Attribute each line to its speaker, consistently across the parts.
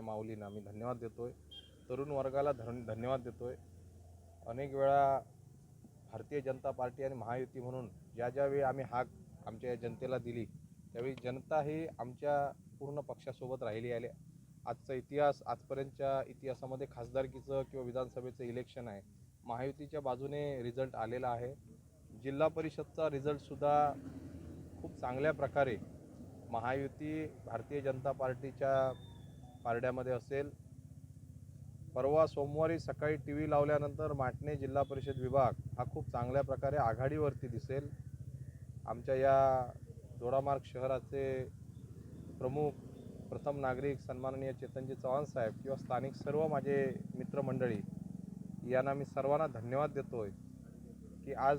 Speaker 1: माय माऊलींना. मी धन्यवाद देतो आहे तरुण वर्गाला धन धन्यवाद देतो आहे अनेक वेळा भारतीय जनता पार्टी आणि महायुती म्हणून ज्या ज्यावेळी आम्ही हाक आमच्या जनतेला दिली त्यावेळी जनता ही आमच्या पूर्ण पक्षासोबत राहिली आले आजचा इतिहास आजपर्यंतच्या इतिहासामध्ये खासदारकीचं किंवा विधानसभेचं इलेक्शन आहे. महायुतीच्या बाजूने रिझल्ट आलेला आहे. जिल्हा परिषदचा रिझल्टसुद्धा खूप चांगल्या प्रकारे महायुती भारतीय जनता पार्टीच्या पारड्यामध्ये असेल. परवा सोमवारी सकाळी टी व्ही लावल्यानंतर माटणे जिल्हा परिषद विभाग हा खूप चांगल्या प्रकारे आघाडीवरती दिसेल. आमच्या या दोडामार्ग शहराचे प्रमुख प्रथम नागरिक सन्माननीय चेतनजी चव्हाण साहेब किंवा स्थानिक सर्व माझे मित्रमंडळी यांना मी सर्वांना धन्यवाद देतोय की आज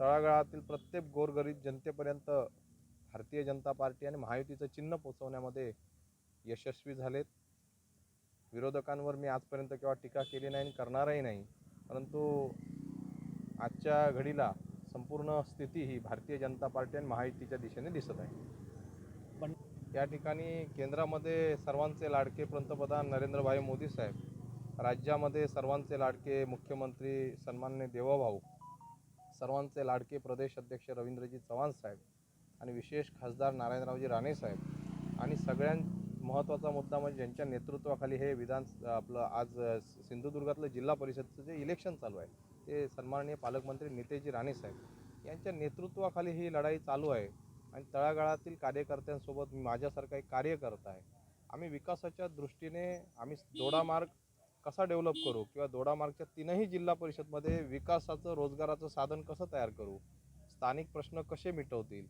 Speaker 1: तळागाळातील प्रत्येक गोरगरीब जनतेपर्यंत भारतीय जनता पार्टी आणि महायुतीचं चिन्ह पोचवण्यामध्ये यशस्वी झालेत. विरोधकांवर मी आजपर्यंत केव्हा टीका केली नाही आणि करणारही नाही परंतु आजच्या घडीला संपूर्ण स्थिती ही भारतीय जनता पार्टी आणि महायुतीच्या दिशेने दिसत आहे.
Speaker 2: पण
Speaker 1: या ठिकाणी केंद्रामध्ये सर्वांचे लाडके पंतप्रधान नरेंद्रभाई मोदी साहेब राज्यामध्ये सर्वांचे लाडके मुख्यमंत्री सन्माननीय देवाभाऊ सर्वांचे लाडके प्रदेश अध्यक्ष रवींद्रजी चव्हाण साहेब आणि विशेष खासदार नारायणरावजी राणे साहेब आणि सगळ्यात महत्त्वाचा मुद्दा म्हणजे ज्यांच्या नेतृत्वाखाली हे विधान आपलं आज सिंधुदुर्गातलं जिल्हा परिषदचं जे इलेक्शन चालू आहे ते सन्माननीय पालकमंत्री नितेशजी राणे साहेब यांच्या नेतृत्वाखाली ही लढाई चालू आहे. आणि तळागाळातील कार्यकर्त्यांसोबत मी माझ्यासारखा एक कार्यकर्ता आहे. आम्ही विकासाच्या दृष्टीने आम्ही दोडामार्ग कसा डेव्हलप करू किंवा दोडामार्गच्या तीनही जिल्हा परिषदमध्ये विकासाचं रोजगाराचं साधन कसं तयार करू? स्थानिक प्रश्न कसे मिटवतील?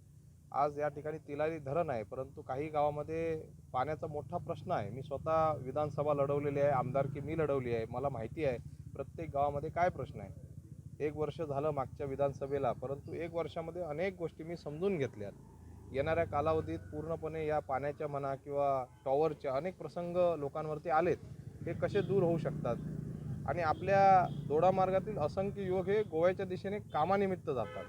Speaker 1: आज या ठिकाणी तिलारी धरण आहे परंतु काही गावामध्ये पाण्याचा मोठा प्रश्न आहे. मी स्वतः विधानसभा लढवलेली आहे आमदारकी मी लढवली आहे मला माहिती आहे प्रत्येक गावामध्ये काय प्रश्न आहे? एक वर्ष झालं मागच्या विधानसभेला परंतु एक वर्षामध्ये अनेक गोष्टी मी समजून घेतल्यात. येणाऱ्या कालावधीत पूर्णपणे या पाण्याच्या म्हणा किंवा टॉवरच्या अनेक प्रसंग लोकांवरती आलेत. हे कसे दूर होऊ शकतात? आणि आपल्या दोडामार्गातील असंख्य युवक हे गोव्याच्या दिशेने कामानिमित्त जातात.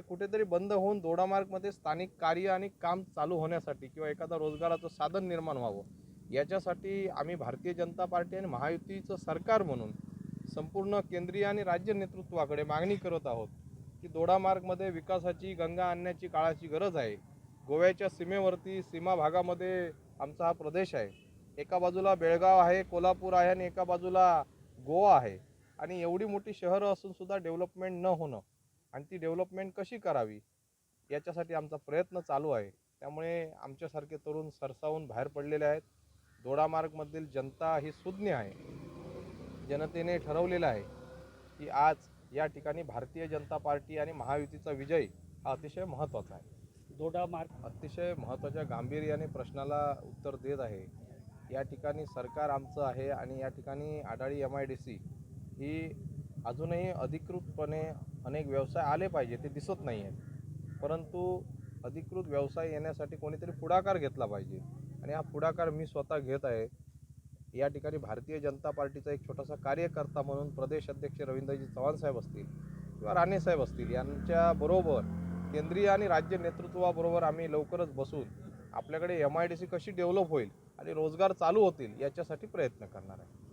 Speaker 1: ते कुठेतरी बंद होऊन दोडामार्गमध्ये स्थानिक कार्य आणि काम चालू होण्यासाठी किंवा एखादा रोजगाराचं साधन निर्माण व्हावं याच्यासाठी आम्ही भारतीय जनता पार्टी आणि महायुतीचं सरकार म्हणून संपूर्ण केंद्रीय आणि राज्य नेतृत्वाकडे मागणी करत आहोत की दोडामार्गमध्ये विकासाची गंगा आणण्याची काळाची गरज आहे. गोव्याच्या सीमेवरती सीमा भागामध्ये आमचा हा प्रदेश आहे. एका बाजूला बेळगाव आहे कोल्हापूर आहे आणि एका बाजूला गोवा आहे. आणि एवढी मोठी शहरं असूनसुद्धा डेव्हलपमेंट न होणं आणि ती डेव्हलपमेंट कशी करावी याच्यासाठी आमचा प्रयत्न चालू आहे. त्यामुळे आमच्यासारखे तरुण सरसावून बाहेर पडलेले आहेत. दोडामार्गमधील जनता ही सुज्ञ आहे. जनतेने ठरवलेलं आहे की आज या ठिकाणी भारतीय जनता पार्टी आणि महायुतीचा विजय हा अतिशय महत्त्वाचा आहे.
Speaker 2: दोडा मार्ग
Speaker 1: अतिशय महत्त्वाच्या गांभीर्याने प्रश्नाला उत्तर देत आहे. या ठिकाणी सरकार आमचं आहे आणि या ठिकाणी Adali M I D C ही अजूनही अधिकृतपणे अनेक व्यवसाय आले पाहिजे ते दिसत नाही आहेत. परंतु अधिकृत व्यवसाय येण्यासाठी कोणीतरी पुढाकार घेतला पाहिजे. आणि हा पुढाकार मी स्वतः घेत आहे. या ठिकाणी भारतीय जनता पार्टीचा एक छोटासा कार्यकर्ता म्हणून प्रदेश अध्यक्ष रवींद्रजी चव्हाण साहेब असतील किंवा राणे साहेब असतील यांच्याबरोबर केंद्रीय आणि राज्य नेतृत्वाबरोबर आम्ही लवकरच बसून आपल्याकडे एम आय डी सी कशी डेव्हलप होईल आणि रोजगार चालू होतील याच्यासाठी प्रयत्न करणार आहे.